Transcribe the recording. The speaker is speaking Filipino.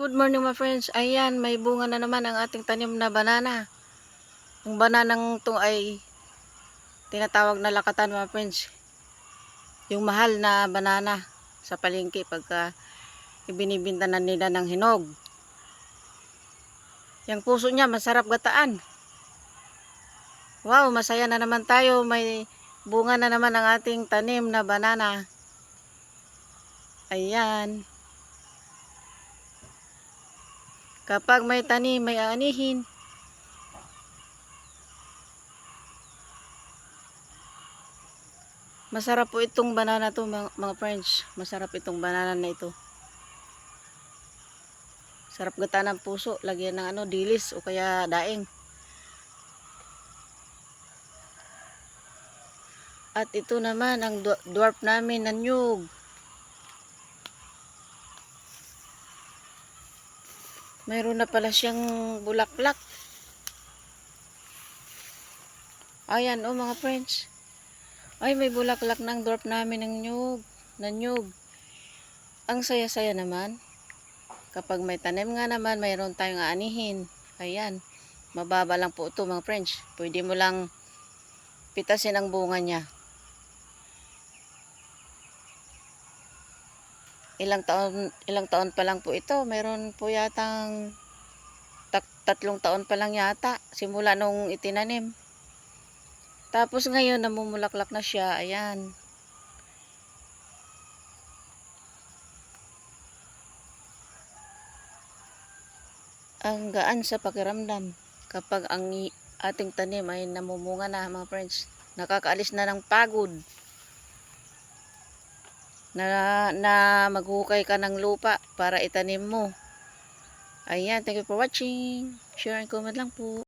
Good morning my friends. Ayan, may bunga na naman ang ating tanim na banana. Ang bananang to ay tinatawag na lakatan mga friends. Yung mahal na banana sa palengke pagka ibinibinta na nila ng hinog. Yung puso niya masarap gataan. Wow, masaya na naman tayo. May bunga na naman ang ating tanim na banana. Ayan. Kapag may tanim, may aanihin. Masarap po itong banana to mga, mga friends. Masarap itong banana na ito. Sarap gata ng puso. Lagyan ng ano, dilis o kaya daing. At ito naman ang dwa- dwarf namin na nyug. Mayroon na pala siyang bulaklak. Ayan, oh mga friends. Ay, may bulaklak ng dwarf namin ng nyug. Na nyug. Ang saya-saya naman. Kapag may tanim nga naman, mayroon tayong aanihin. Ayan. Mababa lang po ito mga friends. Pwede mo lang pitasin ang bunga niya. Ilang taon, ilang taon pa lang po ito. Meron po yatang tat- tatlong taon pa lang yata. Simula nung itinanim. Tapos ngayon, namumulaklak na siya. Ayan. Ang gaan sa pakiramdam kapag ang ating tanim ay namumunga na mga friends. Nakakaalis na ng pagod. Na, na maghukay ka ng lupa para itanim mo. Ayan, thank you for watching. Share and comment lang po.